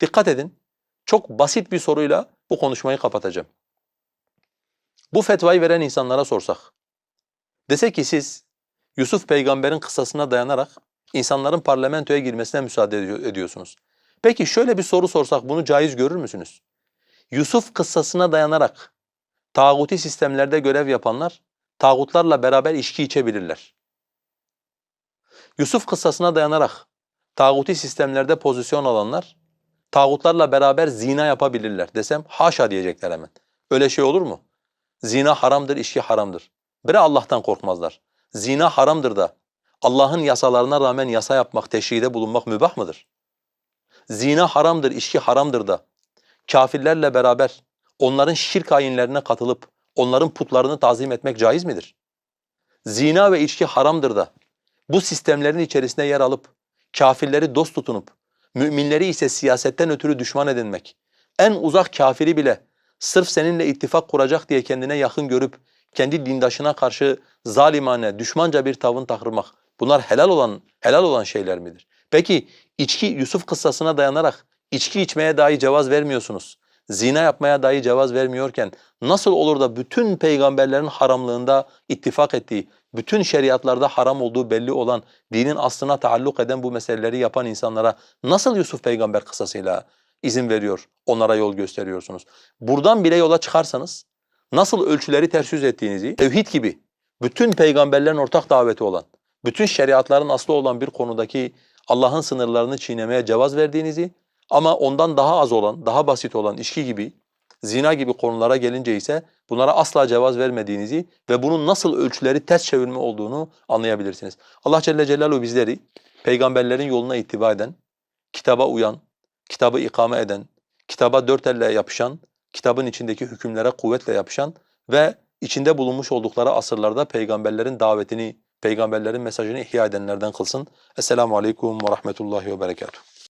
Dikkat edin. Çok basit bir soruyla bu konuşmayı kapatacağım. Bu fetvayı veren insanlara sorsak, dese ki siz Yusuf peygamberin kıssasına dayanarak insanların parlamentoya girmesine müsaade ediyor- ediyorsunuz. Peki şöyle bir soru sorsak bunu caiz görür müsünüz? Yusuf kıssasına dayanarak tağuti sistemlerde görev yapanlar tağutlarla beraber içki içebilirler. Yusuf kıssasına dayanarak tağuti sistemlerde pozisyon alanlar tağutlarla beraber zina yapabilirler desem haşa diyecekler hemen. Öyle şey olur mu? Zina haramdır, içki haramdır. Bre Allah'tan korkmazlar. Zina haramdır da Allah'ın yasalarına rağmen yasa yapmak, teşhide bulunmak mübah mıdır? Zina haramdır, içki haramdır da kafirlerle beraber onların şirk ayinlerine katılıp onların putlarını tazim etmek caiz midir? Zina ve içki haramdır da bu sistemlerin içerisinde yer alıp kafirleri dost tutunup müminleri ise siyasetten ötürü düşman edinmek, en uzak kafiri bile sırf seninle ittifak kuracak diye kendine yakın görüp kendi dindaşına karşı zalimane, düşmanca bir tavın takırmak bunlar helal olan helal olan şeyler midir? Peki içki Yusuf kıssasına dayanarak içki içmeye dahi cevaz vermiyorsunuz. Zina yapmaya dahi cevaz vermiyorken nasıl olur da bütün peygamberlerin haramlığında ittifak ettiği, bütün şeriatlarda haram olduğu belli olan dinin aslına taalluk eden bu meseleleri yapan insanlara nasıl Yusuf peygamber kıssasıyla izin veriyor, onlara yol gösteriyorsunuz? Buradan bile yola çıkarsanız nasıl ölçüleri ters yüz ettiğinizi, tevhid gibi bütün peygamberlerin ortak daveti olan, bütün şeriatların aslı olan bir konudaki Allah'ın sınırlarını çiğnemeye cevaz verdiğinizi ama ondan daha az olan, daha basit olan içki gibi, zina gibi konulara gelince ise bunlara asla cevaz vermediğinizi ve bunun nasıl ölçüleri ters çevirme olduğunu anlayabilirsiniz. Allah Celle Celaluhu bizleri peygamberlerin yoluna ittiba eden, kitaba uyan, kitabı ikame eden, kitaba dört elle yapışan, kitabın içindeki hükümlere kuvvetle yapışan ve içinde bulunmuş oldukları asırlarda peygamberlerin davetini, peygamberlerin mesajını ihya edenlerden kılsın. Esselamu aleyküm ve rahmetullahi ve berekatuhu.